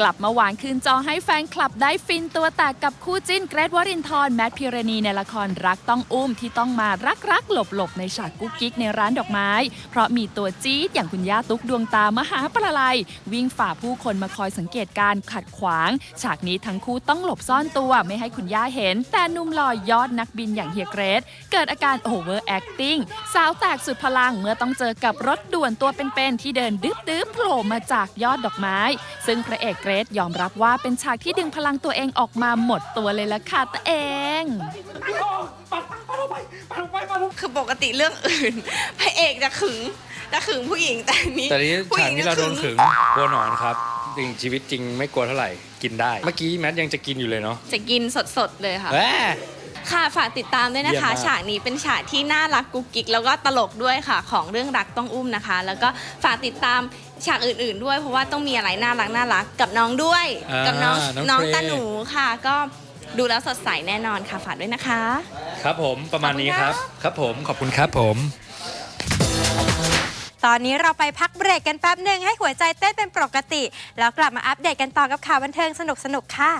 กลับมาหวานคืนจอให้แฟนคลับได้ฟินตัวแตกกับคู่จิ้นเกรทวรินทร์แมทพิรณีในละครรักต้องอุ้มที่ต้องมารักรักหลบหลบในฉากกุ๊กกิ๊กในร้านดอกไม้ เพราะมีตัวจี๊ดอย่างคุณย่าตุ๊กดวงตามหาประไลวิ่งฝ่าผู้คนมาคอยสังเกตการขัดขวาง ฉากนี้ทั้งคู่ต้องหลบซ่อนตัวไม่ให้คุณย่าเห็น แต่หนุ่มลอยยอดนักบินอย่างเฮียเกรทเกิดอาการโอเวอร์แอคติ้งสาวแตกสุดพลังเมื่อต้องเจอกับรถด่วนตัวเป็นๆที่เดินดื้อๆโผล่มาจากยอดดอกไม้ ซึ่งพระเอกรทยอมรับว่าเป็นฉากที่ดึงพลังตัวเองออกมาหมดตัวเลยละค่ะตัวเองคือปกติเรื่องอื่นพระเอกจะขึงจะขึงผู้หญิงแต่นี้แต่นี้ผู้หฉาญิกงที่เราโดนขึงกลัวหนอนครับ จริงชีวิตจริงไม่กลัวเท่าไหร่กินได้ เมื่อกี้แมทยังจะกินอยู่เลยเนาะจะกินสดๆเลยค่ะ แหม ค่ะฝากติดตามด้วยนะคะเยี่ยมมาก ฉากนี้เป็นฉากที่น่ารักกุ๊กกิ๊กแล้วก็ตลกด้วยค่ะ ของเรื่องรักต้องอุ้มนะคะ แล้วก็ฝากติดตามฉากอื่น ๆ ด้วย เพราะว่าต้องมีอะไรน่ารักน่ารักกับน้องด้วยากับน้องน้น้อองงเทรตาหนูค่ะ ก็ดูแล้วสดใสแน่นอนค่ะฝากด้วยนะคะ ครับผมประมาณนี้ครับ ครับผมขอบคุณครับผม ตอนนี้เราไปพักเบรกกันแป๊บหนึ่งให้หัวใจเต้นเป็นปกติ แล้วกลับมาอัปเดตกันต่อกับข่าวบันเทิงสนุกๆค่ะ